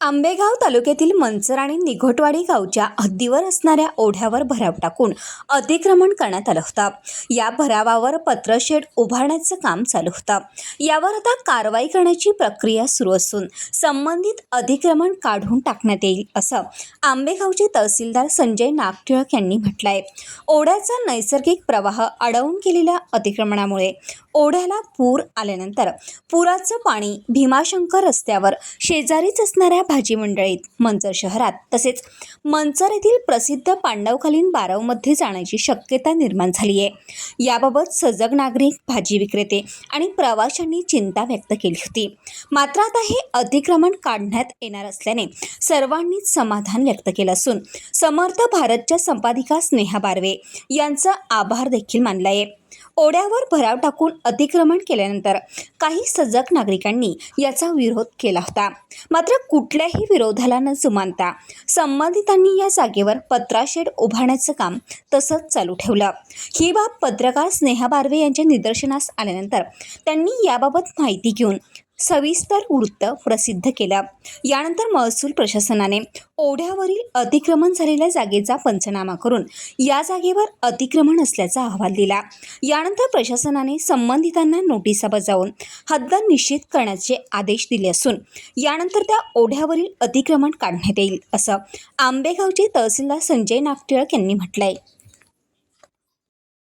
आंबेगाव तालुक्यातील मंचर आणि निघोटवाडी गावच्या हद्दीवर असणाऱ्या ओढ्यावर भराव टाकून अतिक्रमण करण्यात आलं होतं. या भरावावर पत्रशेड उभारण्याचं काम चालू होतं. यावर आता कारवाई करण्याची प्रक्रिया सुरू असून संबंधित अतिक्रमण काढून टाकण्यात येईल असं आंबेगावचे तहसीलदार संजय नागटिळक यांनी म्हटलंय. ओढ्याचा नैसर्गिक प्रवाह अडवून केलेल्या अतिक्रमणामुळे ओढ्याला पूर आल्यानंतर पुराचं पाणी भीमाशंकर रस्त्यावर शेजारीच असणाऱ्या भाजी मंडळीत मंचर शहरात. तसेच मंचर येथील प्रसिद्ध पांडवकालीन बारावमध्ये जाण्याची शक्यता निर्माण झाली आहे याबाबत सजग नागरिक भाजी विक्रेते आणि प्रवाशांनी चिंता व्यक्त केली होती. मात्र आता हे अतिक्रमण काढण्यात येणार असल्याने सर्वांनीच समाधान व्यक्त केलं असून समर्थ भारतच्या संपादिका स्नेहा बारवे यांचा आभार देखील मानला आहे ओढ्यावर भराव टाकून अतिक्रमण केल्यानंतर काही सजग नागरिकांनी याचा विरोध केला होता. मात्र कुठल्याही विरोधाला न जुमानता संबंधितांनी या जागेवर पत्राशेड उभारण्याचं काम तसंच चालू ठेवलं. ही बाब पत्रकार स्नेहा बारवे यांच्या निदर्शनास आल्यानंतर त्यांनी याबाबत माहिती घेऊन सविस्तर वृत्त प्रसिद्ध केलं. यानंतर महसूल प्रशासनाने ओढ्यावरील अतिक्रमण झालेल्या जागेचा पंचनामा करून या जागेवर अतिक्रमण असल्याचा अहवाल दिला. यानंतर प्रशासनाने संबंधितांना नोटिसा बजावून हद्द निश्चित करण्याचे आदेश दिले असून यानंतर त्या ओढ्यावरील अतिक्रमण काढण्यात येईल असं आंबेगावचे तहसीलदार संजय नागटिळक यांनी म्हटलं आहे